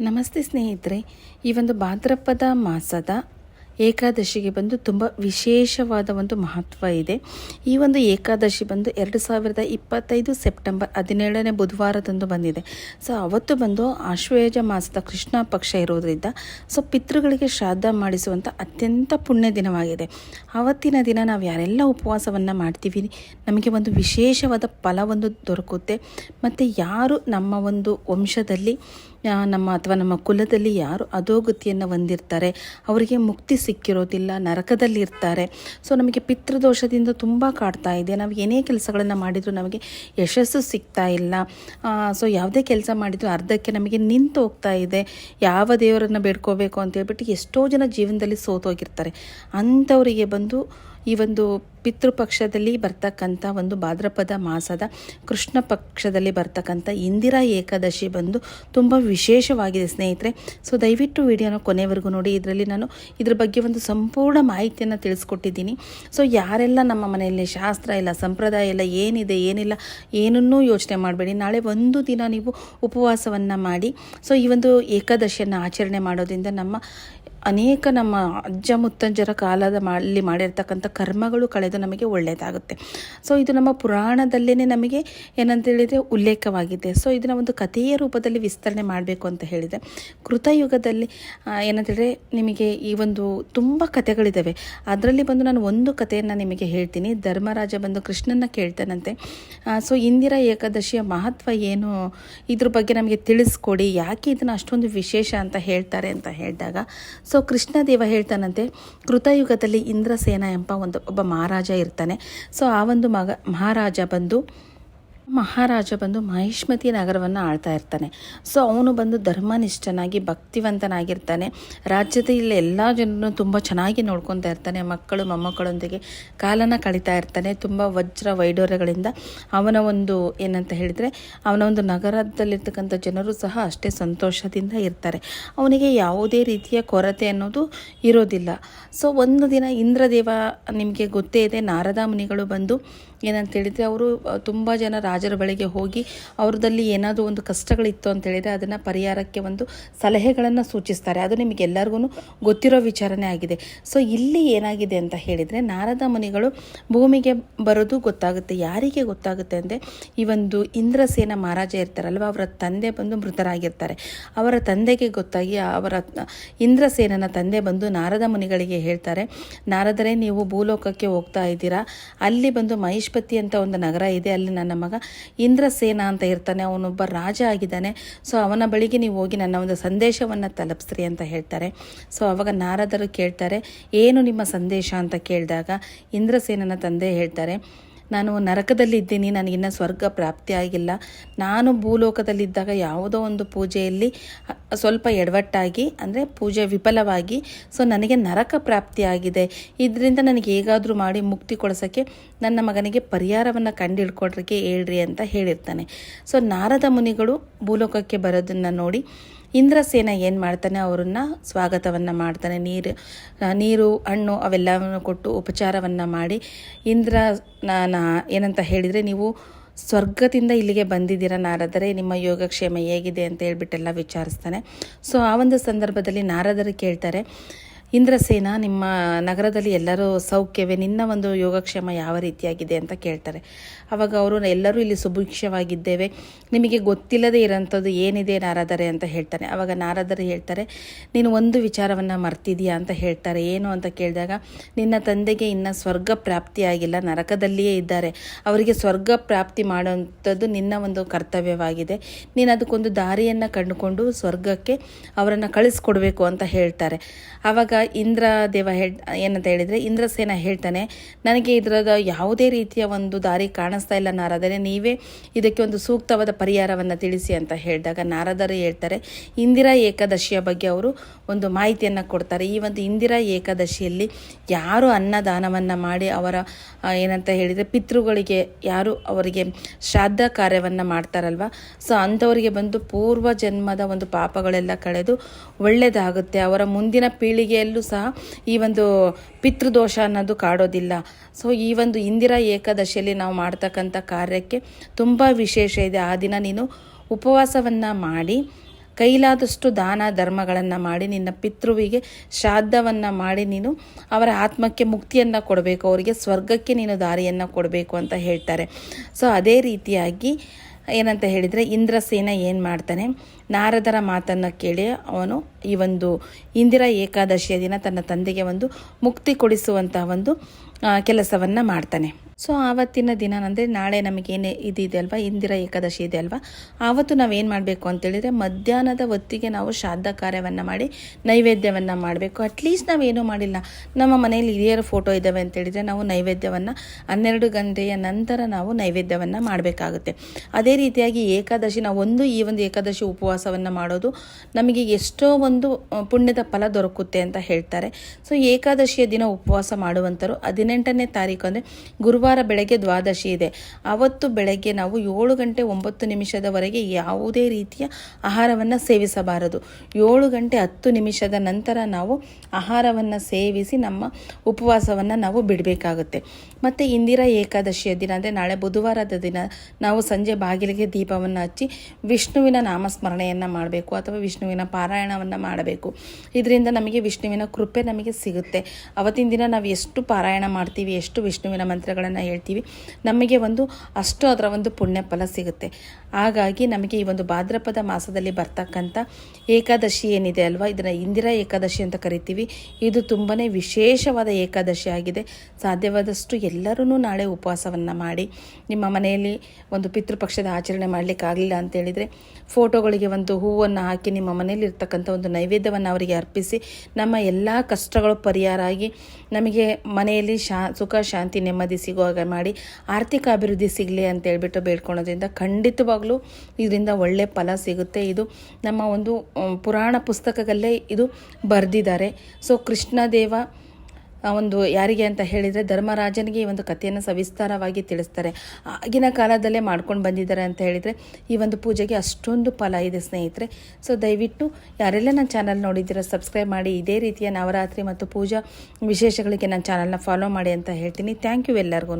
ನಮಸ್ತೆ ಸ್ನೇಹಿತರೆ, ಈ ಒಂದು ಭಾದ್ರಪದ ಮಾಸದ ಏಕಾದಶಿಗೆ ಬಂದು ತುಂಬ ವಿಶೇಷವಾದ ಒಂದು ಮಹತ್ವ ಇದೆ. ಈ ಒಂದು ಏಕಾದಶಿ ಬಂದು ಎರಡು ಸಾವಿರದ ಇಪ್ಪತ್ತೈದು ಸೆಪ್ಟೆಂಬರ್ ಹದಿನೇಳನೇ ಬುಧವಾರದಂದು ಬಂದಿದೆ. ಸೊ, ಅವತ್ತು ಬಂದು ಆಶ್ವಯುಜ ಮಾಸದ ಕೃಷ್ಣ ಪಕ್ಷ ಇರೋದರಿಂದ, ಸೊ, ಪಿತೃಗಳಿಗೆ ಶ್ರಾದ್ದ ಮಾಡಿಸುವಂಥ ಅತ್ಯಂತ ಪುಣ್ಯ ದಿನವಾಗಿದೆ. ಆವತ್ತಿನ ದಿನ ನಾವು ಯಾರೆಲ್ಲ ಉಪವಾಸವನ್ನು ಮಾಡ್ತೀವಿ, ನಮಗೆ ಒಂದು ವಿಶೇಷವಾದ ಫಲವೊಂದು ದೊರಕುತ್ತೆ. ಮತ್ತು ಯಾರು ನಮ್ಮ ಒಂದು ವಂಶದಲ್ಲಿ ನಮ್ಮ ಅಥವಾ ನಮ್ಮ ಕುಲದಲ್ಲಿ ಯಾರು ಅಧೋಗತಿಯನ್ನು ಹೊಂದಿರ್ತಾರೆ, ಅವರಿಗೆ ಮುಕ್ತಿ ಸಿಕ್ಕಿರೋದಿಲ್ಲ, ನರಕದಲ್ಲಿ ಇರ್ತಾರೆ. ಸೊ ನಮಗೆ ಪಿತೃದೋಷದಿಂದ ತುಂಬ ಕಾಡ್ತಾ ಇದೆ. ನಾವು ಏನೇ ಕೆಲಸಗಳನ್ನು ಮಾಡಿದರೂ ನಮಗೆ ಯಶಸ್ಸು ಸಿಗ್ತಾ ಇಲ್ಲ. ಸೊ ಯಾವುದೇ ಕೆಲಸ ಮಾಡಿದರೂ ಅರ್ಧಕ್ಕೆ ನಮಗೆ ನಿಂತು ಹೋಗ್ತಾ ಇದೆ. ಯಾವ ದೇವರನ್ನು ಬೇಡ್ಕೋಬೇಕು ಅಂತ ಹೇಳ್ಬಿಟ್ಟು ಎಷ್ಟೋ ಜನ ಜೀವನದಲ್ಲಿ ಸೋತೋಗಿರ್ತಾರೆ. ಅಂಥವರಿಗೆ ಬಂದು ಈ ಒಂದು ಪಿತೃಪಕ್ಷದಲ್ಲಿ ಬರ್ತಕ್ಕಂಥ ಒಂದು ಭಾದ್ರಪದ ಮಾಸದ ಕೃಷ್ಣ ಪಕ್ಷದಲ್ಲಿ ಬರ್ತಕ್ಕಂಥ ಇಂದಿರಾ ಏಕಾದಶಿ ಬಂದು ತುಂಬ ವಿಶೇಷವಾಗಿದೆ ಸ್ನೇಹಿತರೆ. ಸೊ ದಯವಿಟ್ಟು ವಿಡಿಯೋನ ಕೊನೆವರೆಗೂ ನೋಡಿ. ಇದರಲ್ಲಿ ನಾನು ಇದ್ರ ಬಗ್ಗೆ ಒಂದು ಸಂಪೂರ್ಣ ಮಾಹಿತಿಯನ್ನು ತಿಳಿಸ್ಕೊಟ್ಟಿದ್ದೀನಿ. ಸೊ ಯಾರೆಲ್ಲ ನಮ್ಮ ಮನೆಯಲ್ಲಿ ಶಾಸ್ತ್ರ ಇಲ್ಲ, ಸಂಪ್ರದಾಯ ಇಲ್ಲ, ಏನಿದೆ, ಏನಿಲ್ಲ, ಏನನ್ನೂ ಯೋಚನೆ ಮಾಡಬೇಡಿ. ನಾಳೆ ಒಂದು ದಿನ ನೀವು ಉಪವಾಸವನ್ನು ಮಾಡಿ. ಸೊ ಈ ಒಂದು ಏಕಾದಶಿಯನ್ನು ಆಚರಣೆ ಮಾಡೋದ್ರಿಂದ ನಮ್ಮ ಅನೇಕ ನಮ್ಮ ಅಜ್ಜ ಮುತ್ತಜ್ಜರ ಕಾಲದ ಅಲ್ಲಿ ಮಾಡಿರ್ತಕ್ಕಂಥ ಕರ್ಮಗಳು ಕಳೆದು ನಮಗೆ ಒಳ್ಳೆಯದಾಗುತ್ತೆ. ಸೊ ಇದು ನಮ್ಮ ಪುರಾಣದಲ್ಲೇ ನಮಗೆ ಏನಂತ ಹೇಳಿದರೆ ಉಲ್ಲೇಖವಾಗಿದೆ. ಸೊ ಇದನ್ನು ಒಂದು ಕಥೆಯ ರೂಪದಲ್ಲಿ ವಿಸ್ತರಣೆ ಮಾಡಬೇಕು ಅಂತ ಹೇಳಿದೆ. ಕೃತಯುಗದಲ್ಲಿ ಏನಂತ ಹೇಳಿದ್ರೆ ನಿಮಗೆ ಈ ಒಂದು ತುಂಬ ಕಥೆಗಳಿದ್ದಾವೆ ಅದರಲ್ಲಿ ಬಂದು ನಾನು ಒಂದು ಕಥೆಯನ್ನು ನಿಮಗೆ ಹೇಳ್ತೀನಿ. ಧರ್ಮರಾಜ ಬಂದು ಕೃಷ್ಣನ ಕೇಳ್ತಾನಂತೆ. ಸೊ ಇಂದಿರಾ ಏಕಾದಶಿಯ ಮಹತ್ವ ಏನು? ಇದ್ರ ಬಗ್ಗೆ ನಮಗೆ ತಿಳಿಸ್ಕೊಡಿ. ಯಾಕೆ ಇದನ್ನು ಅಷ್ಟೊಂದು ವಿಶೇಷ ಅಂತ ಹೇಳ್ತಾರೆ ಅಂತ ಹೇಳಿದಾಗ ಸೊ ಕೃಷ್ಣದೇವ ಹೇಳ್ತಾನಂತೆ, ಕೃತಯುಗದಲ್ಲಿ ಇಂದ್ರಸೇನ ಎಂಬ ಒಂದು ಒಬ್ಬ ಮಹಾರಾಜ ಇರ್ತಾನೆ. ಸೊ ಆ ಒಂದು ಮಗ ಮಹಾರಾಜ ಬಂದು ಮಹಾರಾಜ ಬಂದು ಮಹಿಷ್ಮತಿ ನಗರವನ್ನು ಆಳ್ತಾ ಇರ್ತಾನೆ. ಸೊ ಅವನು ಬಂದು ಧರ್ಮನಿಷ್ಠನಾಗಿ, ಭಕ್ತಿವಂತನಾಗಿರ್ತಾನೆ. ರಾಜ್ಯದಲ್ಲಿ ಎಲ್ಲ ಜನರನ್ನು ತುಂಬ ಚೆನ್ನಾಗಿ ನೋಡ್ಕೊತಾ ಇರ್ತಾನೆ. ಮಕ್ಕಳು, ಮೊಮ್ಮಕ್ಕಳೊಂದಿಗೆ ಕಾಲನ ಕಳೀತಾ ಇರ್ತಾನೆ. ತುಂಬ ವಜ್ರ ವೈಡೂರ್ಯಗಳಿಂದ ಅವನ ಒಂದು ಏನಂತ ಹೇಳಿದರೆ, ಅವನ ಒಂದು ನಗರದಲ್ಲಿರ್ತಕ್ಕಂಥ ಜನರು ಸಹ ಅಷ್ಟೇ ಸಂತೋಷದಿಂದ ಇರ್ತಾರೆ. ಅವನಿಗೆ ಯಾವುದೇ ರೀತಿಯ ಕೊರತೆ ಅನ್ನೋದು ಇರೋದಿಲ್ಲ. ಸೊ ಒಂದು ದಿನ ಇಂದ್ರದೇವ ನಿಮಗೆ ಗೊತ್ತೇ ಇದೆ, ನಾರದ ಮುನಿಗಳು ಬಂದು ಏನಂತ ಹೇಳಿದರೆ ಅವರು ತುಂಬ ಜನ ರಾಜರ ಬಳಿಗೆ ಹೋಗಿ ಅವ್ರದಲ್ಲಿ ಏನಾದರೂ ಒಂದು ಕಷ್ಟಗಳಿತ್ತು ಅಂತ ಹೇಳಿದರೆ ಅದನ್ನು ಪರಿಹಾರಕ್ಕೆ ಒಂದು ಸಲಹೆಗಳನ್ನು ಸೂಚಿಸ್ತಾರೆ. ಅದು ನಿಮಗೆಲ್ಲರಿಗೂ ಗೊತ್ತಿರೋ ವಿಚಾರನೇ ಆಗಿದೆ. ಸೊ, ಇಲ್ಲಿ ಏನಾಗಿದೆ ಅಂತ ಹೇಳಿದರೆ ನಾರದ ಮುನಿಗಳು ಭೂಮಿಗೆ ಬರೋದು ಗೊತ್ತಾಗುತ್ತೆ. ಯಾರಿಗೆ ಗೊತ್ತಾಗುತ್ತೆ ಅಂದರೆ ಈ ಒಂದು ಇಂದ್ರಸೇನ ಮಹಾರಾಜ ಇರ್ತಾರಲ್ವ, ಅವರ ತಂದೆ ಬಂದು ಮೃತರಾಗಿರ್ತಾರೆ. ಅವರ ತಂದೆಗೆ ಗೊತ್ತಾಗಿ ಅವರ, ಇಂದ್ರಸೇನನ ತಂದೆ ಬಂದು ನಾರದ ಮುನಿಗಳಿಗೆ ಹೇಳ್ತಾರೆ, ನಾರದರೆ ನೀವು ಭೂಲೋಕಕ್ಕೆ ಹೋಗ್ತಾ ಇದ್ದೀರಾ, ಅಲ್ಲಿ ಬಂದು ಮಹಿಷ್ಪತಿ ಅಂತ ಒಂದು ನಗರ ಇದೆ, ಅಲ್ಲಿ ನನ್ನ ಮಗ ಇಂದ್ರಸೇನ ಅಂತ ಇರ್ತಾನೆ. ಅವನೊಬ್ಬ ರಾಜ ಆಗಿದ್ದಾನೆ. ಸೊ ಅವನ ಬಳಿಗೆ ನೀವು ಹೋಗಿ ನನ್ನ ಒಂದು ಸಂದೇಶವನ್ನು ತಲುಪಿಸ್ರಿ ಅಂತ ಹೇಳ್ತಾರೆ. ಸೊ ಅವಾಗ ನಾರದರು ಕೇಳ್ತಾರೆ, ಏನು ನಿಮ್ಮ ಸಂದೇಶ? ಅಂತ ಕೇಳಿದಾಗ ಇಂದ್ರಸೇನನ ತಂದೆ ಹೇಳ್ತಾರೆ ನಾನು ನರಕದಲ್ಲಿದ್ದೀನಿ ನನಗಿನ್ನ ಸ್ವರ್ಗ ಪ್ರಾಪ್ತಿ ಆಗಿಲ್ಲ. ನಾನು ಭೂಲೋಕದಲ್ಲಿದ್ದಾಗ ಯಾವುದೋ ಒಂದು ಪೂಜೆಯಲ್ಲಿ ಸ್ವಲ್ಪ ಎಡವಟ್ಟಾಗಿ, ಅಂದರೆ ಪೂಜೆ ವಿಫಲವಾಗಿ, ಸೊ ನನಗೆ ನರಕ ಪ್ರಾಪ್ತಿಯಾಗಿದೆ ಇದರಿಂದ ನನಗೆ ಹೇಗಾದರೂ ಮಾಡಿ ಮುಕ್ತಿ ಕೊಡಿಸೋಕ್ಕೆ ನನ್ನ ಮಗನಿಗೆ ಪರಿಹಾರವನ್ನು ಕಂಡುಹಿಡ್ಕೊಡ್ರಿಗೆ ಹೇಳ್ರಿ ಅಂತ ಹೇಳಿರ್ತಾನೆ. ಸೊ ನಾರದ ಮುನಿಗಳು ಭೂಲೋಕಕ್ಕೆ ಬರೋದನ್ನು ನೋಡಿ ಇಂದ್ರಸೇನ ಏನು ಮಾಡ್ತಾನೆ? ಅವರನ್ನು ಸ್ವಾಗತವನ್ನು ಮಾಡ್ತಾನೆ. ನೀರು ನೀರು, ಹಣ್ಣು ಅವೆಲ್ಲವನ್ನು ಕೊಟ್ಟು ಉಪಚಾರವನ್ನು ಮಾಡಿ ಇಂದ್ರ ನಾನು ಏನಂತ ಹೇಳಿದರೆ ನೀವು ಸ್ವರ್ಗದಿಂದ ಇಲ್ಲಿಗೆ ಬಂದಿದ್ದೀರ ನಾರದರೆ, ನಿಮ್ಮ ಯೋಗಕ್ಷೇಮ ಹೇಗಿದೆ ಅಂತ ಹೇಳ್ಬಿಟ್ಟೆಲ್ಲ ವಿಚಾರಿಸ್ತಾನೆ. ಸೊ ಆ ಒಂದು ಸಂದರ್ಭದಲ್ಲಿ ನಾರದರು ಕೇಳ್ತಾರೆ ಇಂದ್ರಸೇನ ನಿಮ್ಮ ನಗರದಲ್ಲಿ ಎಲ್ಲರೂ ಸೌಖ್ಯವೇ, ನಿನ್ನ ಒಂದು ಯೋಗಕ್ಷೇಮ ಯಾವ ರೀತಿಯಾಗಿದೆ ಅಂತ ಕೇಳ್ತಾರೆ. ಅವಾಗ ಅವರು, ಎಲ್ಲರೂ ಇಲ್ಲಿ ಸುಭಿಕ್ಷವಾಗಿದ್ದೇವೆ. ನಿಮಗೆ ಗೊತ್ತಿಲ್ಲದೆ ಇರೋಂಥದ್ದು ಏನಿದೆ ನಾರದರೆ? ಅಂತ ಹೇಳ್ತಾನೆ ಅವಾಗ ನಾರದರು ಹೇಳ್ತಾರೆ, ನೀನು ಒಂದು ವಿಚಾರವನ್ನು ಮರ್ತಿದೀಯಾ ಅಂತ ಹೇಳ್ತಾರೆ. ಏನು ಅಂತ ಕೇಳಿದಾಗ, ನಿನ್ನ ತಂದೆಗೆ ಇನ್ನು ಸ್ವರ್ಗ ಪ್ರಾಪ್ತಿಯಾಗಿಲ್ಲ ನರಕದಲ್ಲಿಯೇ ಇದ್ದಾರೆ. ಅವರಿಗೆ ಸ್ವರ್ಗ ಪ್ರಾಪ್ತಿ ಮಾಡುವಂಥದ್ದು ನಿನ್ನ ಒಂದು ಕರ್ತವ್ಯವಾಗಿದೆ. ನೀನು ಅದಕ್ಕೊಂದು ದಾರಿಯನ್ನು ಕಂಡುಕೊಂಡು ಸ್ವರ್ಗಕ್ಕೆ ಅವರನ್ನು ಕಳಿಸ್ಕೊಡ್ಬೇಕು ಅಂತ ಹೇಳ್ತಾರೆ. ಆವಾಗ ಇಂದ್ರ ದೇವ ಹೇಳ್ ಏನಂತ ಹೇಳಿದರೆ ಇಂದ್ರಸೇನ ಹೇಳ್ತಾನೆ, ನನಗೆ ಇದರದ ಯಾವುದೇ ರೀತಿಯ ಒಂದು ದಾರಿ ಕಾಣಿಸ್ತಾ ಇಲ್ಲ ನಾರದರೆ, ನೀವೇ ಇದಕ್ಕೆ ಒಂದು ಸೂಕ್ತವಾದ ಪರಿಹಾರವನ್ನು ತಿಳಿಸಿ ಅಂತ ಹೇಳಿದಾಗ ನಾರದರು ಹೇಳ್ತಾರೆ, ಇಂದಿರಾ ಏಕಾದಶಿಯ ಬಗ್ಗೆ ಅವರು ಒಂದು ಮಾಹಿತಿಯನ್ನು ಕೊಡ್ತಾರೆ. ಈ ಒಂದು ಇಂದಿರಾ ಏಕಾದಶಿಯಲ್ಲಿ ಯಾರು ಅನ್ನದಾನವನ್ನು ಮಾಡಿ ಅವರ ಏನಂತ ಹೇಳಿದರೆ ಪಿತೃಗಳಿಗೆ ಯಾರು ಅವರಿಗೆ ಶ್ರಾದ್ದ ಕಾರ್ಯವನ್ನು ಮಾಡ್ತಾರಲ್ವ? ಸೊ ಅಂಥವರಿಗೆ ಬಂದು ಪೂರ್ವ ಜನ್ಮದ ಒಂದು ಪಾಪಗಳೆಲ್ಲ ಕಳೆದು ಒಳ್ಳೆಯದಾಗುತ್ತೆ ಅವರ ಮುಂದಿನ ಪೀಳಿಗೆಯಲ್ಲೂ ಸಹ ಈ ಒಂದು ಪಿತೃದೋಷ ಅನ್ನೋದು ಕಾಡೋದಿಲ್ಲ. ಸೊ ಈ ಒಂದು ಇಂದಿರಾ ಏಕಾದಶಿಯಲ್ಲಿ ನಾವು ಮಾಡ್ತಕ್ಕಂಥ ಕಾರ್ಯಕ್ಕೆ ತುಂಬ ವಿಶೇಷ ಇದೆ. ಆ ದಿನ ನೀನು ಉಪವಾಸವನ್ನು ಮಾಡಿ, ಕೈಲಾದಷ್ಟು ದಾನ ಧರ್ಮಗಳನ್ನು ಮಾಡಿ, ನಿನ್ನ ಪಿತೃವಿಗೆ ಶ್ರಾದ್ದವನ್ನು ಮಾಡಿ ನೀನು ಅವರ ಆತ್ಮಕ್ಕೆ ಮುಕ್ತಿಯನ್ನು ಕೊಡಬೇಕು. ಅವರಿಗೆ ಸ್ವರ್ಗಕ್ಕೆ ನೀನು ದಾರಿಯನ್ನು ಕೊಡಬೇಕು ಅಂತ ಹೇಳ್ತಾರೆ. ಸೊ ಅದೇ ರೀತಿಯಾಗಿ ಏನಂತ ಹೇಳಿದರೆ ಇಂದ್ರಸೇನ ಏನು ಮಾಡ್ತಾನೆ? ನಾರದರ ಮಾತನ್ನು ಕೇಳಿ ಅವನು ಈ ಒಂದು ಇಂದಿರಾ ಏಕಾದಶಿಯ ದಿನ ತನ್ನ ತಂದೆಗೆ ಒಂದು ಮುಕ್ತಿ ಕೊಡಿಸುವಂತಹ ಒಂದು ಕೆಲಸವನ್ನು ಮಾಡ್ತಾನೆ. ಸೊ ಆವತ್ತಿನ ದಿನ ಅಂದರೆ ನಾಳೆ ನಮಗೇನೇ ಇದಿದೆ ಅಲ್ವಾ? ಇಂದಿರ ಏಕಾದಶಿ ಇದೆ ಅಲ್ವಾ? ಆವತ್ತು ನಾವೇನು ಮಾಡಬೇಕು ಅಂತೇಳಿದರೆ ಮಧ್ಯಾಹ್ನದ ಹೊತ್ತಿಗೆ ನಾವು ಶ್ರಾದ್ದ ಕಾರ್ಯವನ್ನು ಮಾಡಿ, ನೈವೇದ್ಯವನ್ನು ಮಾಡಬೇಕು. ಅಟ್ಲೀಸ್ಟ್ ನಾವೇನು ಮಾಡಿಲ್ಲ. ನಮ್ಮ ಮನೆಯಲ್ಲಿ ಹಿರಿಯರ ಫೋಟೋ ಇದ್ದಾವೆ ಅಂತೇಳಿದರೆ ನಾವು ನೈವೇದ್ಯವನ್ನು ಹನ್ನೆರಡು ಗಂಟೆಯ ನಂತರ ನಾವು ನೈವೇದ್ಯವನ್ನು ಮಾಡಬೇಕಾಗುತ್ತೆ. ಅದೇ ರೀತಿಯಾಗಿ ಏಕಾದಶಿ, ನಾವು ಒಂದು ಈ ಒಂದು ಏಕಾದಶಿ ಉಪವಾಸವನ್ನು ಮಾಡೋದು ನಮಗೆ ಎಷ್ಟೋ ಒಂದು ಪುಣ್ಯದ ಫಲ ದೊರಕುತ್ತೆ ಅಂತ ಹೇಳ್ತಾರೆ. ಸೊ ಏಕಾದಶಿಯ ದಿನ ಉಪವಾಸ ಮಾಡುವಂಥರು ಹದಿನೆಂಟನೇ ತಾರೀಕು ಅಂದರೆ ಗುರುವಾರ ಬೆಳಗ್ಗೆ ದ್ವಾದಶಿ ಇದೆ. ಅವತ್ತು ಬೆಳಗ್ಗೆ ನಾವು ಏಳು ಗಂಟೆ ಒಂಬತ್ತು ನಿಮಿಷದವರೆಗೆ ಯಾವುದೇ ರೀತಿಯ ಆಹಾರವನ್ನು ಸೇವಿಸಬಾರದು. ಏಳು ಗಂಟೆ ಹತ್ತು ನಿಮಿಷದ ನಂತರ ನಾವು ಆಹಾರವನ್ನು ಸೇವಿಸಿ ನಮ್ಮ ಉಪವಾಸವನ್ನು ನಾವು ಬಿಡಬೇಕಾಗುತ್ತೆ. ಮತ್ತು ಇಂದಿರಾ ಏಕಾದಶಿಯ ದಿನ ಅಂದರೆ ನಾಳೆ ಬುಧವಾರದ ದಿನ ನಾವು ಸಂಜೆ ಬಾಗಿಲಿಗೆ ದೀಪವನ್ನು ಹಚ್ಚಿ ವಿಷ್ಣುವಿನ ನಾಮಸ್ಮರಣೆಯನ್ನು ಮಾಡಬೇಕು ಅಥವಾ ವಿಷ್ಣುವಿನ ಪಾರಾಯಣವನ್ನು ಮಾಡಬೇಕು. ಇದರಿಂದ ನಮಗೆ ವಿಷ್ಣುವಿನ ಕೃಪೆ ನಮಗೆ ಸಿಗುತ್ತೆ. ಅವತ್ತಿನ ದಿನ ನಾವು ಎಷ್ಟು ಪಾರಾಯಣ ಮಾಡ್ತೀವಿ, ಎಷ್ಟು ವಿಷ್ಣುವಿನ ಮಂತ್ರಗಳನ್ನು ಹೇಳ್ತೀವಿ. ನಮಗೆ ಒಂದು ಅಷ್ಟು ಅದರ ಒಂದು ಪುಣ್ಯ ಫಲ ಸಿಗುತ್ತೆ. ಹಾಗಾಗಿ ನಮಗೆ ಈ ಒಂದು ಭಾದ್ರಪದ ಮಾಸದಲ್ಲಿ ಬರ್ತಕ್ಕಂಥ ಏಕಾದಶಿ ಏನಿದೆ ಅಲ್ವಾ? ಇದನ್ನು ಇಂದಿರಾ ಏಕಾದಶಿ ಅಂತ ಕರಿತೀವಿ. ಇದು ತುಂಬಾ ವಿಶೇಷವಾದ ಏಕಾದಶಿ ಆಗಿದೆ. ಸಾಧ್ಯವಾದಷ್ಟು ಎಲ್ಲರೂ ನಾಳೆ ಉಪವಾಸವನ್ನು ಮಾಡಿ, ನಿಮ್ಮ ಮನೆಯಲ್ಲಿ ಒಂದು ಪಿತೃಪಕ್ಷದ ಆಚರಣೆ ಮಾಡಲಿಕ್ಕಾಗಲಿಲ್ಲ ಅಂತೇಳಿದರೆ ಫೋಟೋಗಳಿಗೆ ಒಂದು ಹೂವನ್ನು ಹಾಕಿ ನಿಮ್ಮ ಮನೆಯಲ್ಲಿ ಇರ್ತಕ್ಕಂಥ ಒಂದು ನೈವೇದ್ಯವನ್ನು ಅವರಿಗೆ ಅರ್ಪಿಸಿ, ನಮ್ಮ ಎಲ್ಲ ಕಷ್ಟಗಳು ಪರಿಹಾರ ಆಗಿ ನಮಗೆ ಮನೆಯಲ್ಲಿ ಶಾ, ಸುಖ, ಶಾಂತಿ ನೆಮ್ಮದಿ ಸಿಗುವಾಗ ಮಾಡಿ, ಆರ್ಥಿಕ ಅಭಿವೃದ್ಧಿ ಸಿಗಲಿ ಅಂತ ಹೇಳ್ಬಿಟ್ಟು ಬೇಡ್ಕೊಳೋದ್ರಿಂದ ಖಂಡಿತವಾಗ್ಲೂ ಇದರಿಂದ ಒಳ್ಳೆ ಫಲ ಸಿಗುತ್ತೆ. ಇದು ನಮ್ಮ ಒಂದು ಪುರಾಣ ಪುಸ್ತಕದಲ್ಲೇ ಇದು ಬರೆದಿದ್ದಾರೆ. ಸೊ ಕೃಷ್ಣದೇವ ಒಂದು ಯಾರಿಗೆ ಅಂತ ಹೇಳಿದರೆ ಧರ್ಮರಾಜನಿಗೆ ಈ ಒಂದು ಕಥೆಯನ್ನು ಸವಿಸ್ತಾರವಾಗಿ ತಿಳಿಸ್ತಾರೆ. ಆಗಿನ ಕಾಲದಲ್ಲೇ ಮಾಡ್ಕೊಂಡು ಬಂದಿದ್ದಾರೆ ಅಂತ ಹೇಳಿದರೆ ಈ ಒಂದು ಪೂಜೆಗೆ ಅಷ್ಟೊಂದು ಫಲ ಇದೆ ಸ್ನೇಹಿತರೆ. ಸೊ ದಯವಿಟ್ಟು ಯಾರೆಲ್ಲ ನನ್ನ ಚಾನಲ್ ನೋಡಿದ್ದೀರೋ, ಸಬ್ಸ್ಕ್ರೈಬ್ ಮಾಡಿ. ಇದೇ ರೀತಿಯ ನವರಾತ್ರಿ ಮತ್ತು ಪೂಜಾ ವಿಶೇಷಗಳಿಗೆ ನನ್ನ ಚಾನಲ್ನ ಫಾಲೋ ಮಾಡಿ ಅಂತ ಹೇಳ್ತೀನಿ. ಥ್ಯಾಂಕ್ ಯು ಎಲ್ಲರಿಗೂ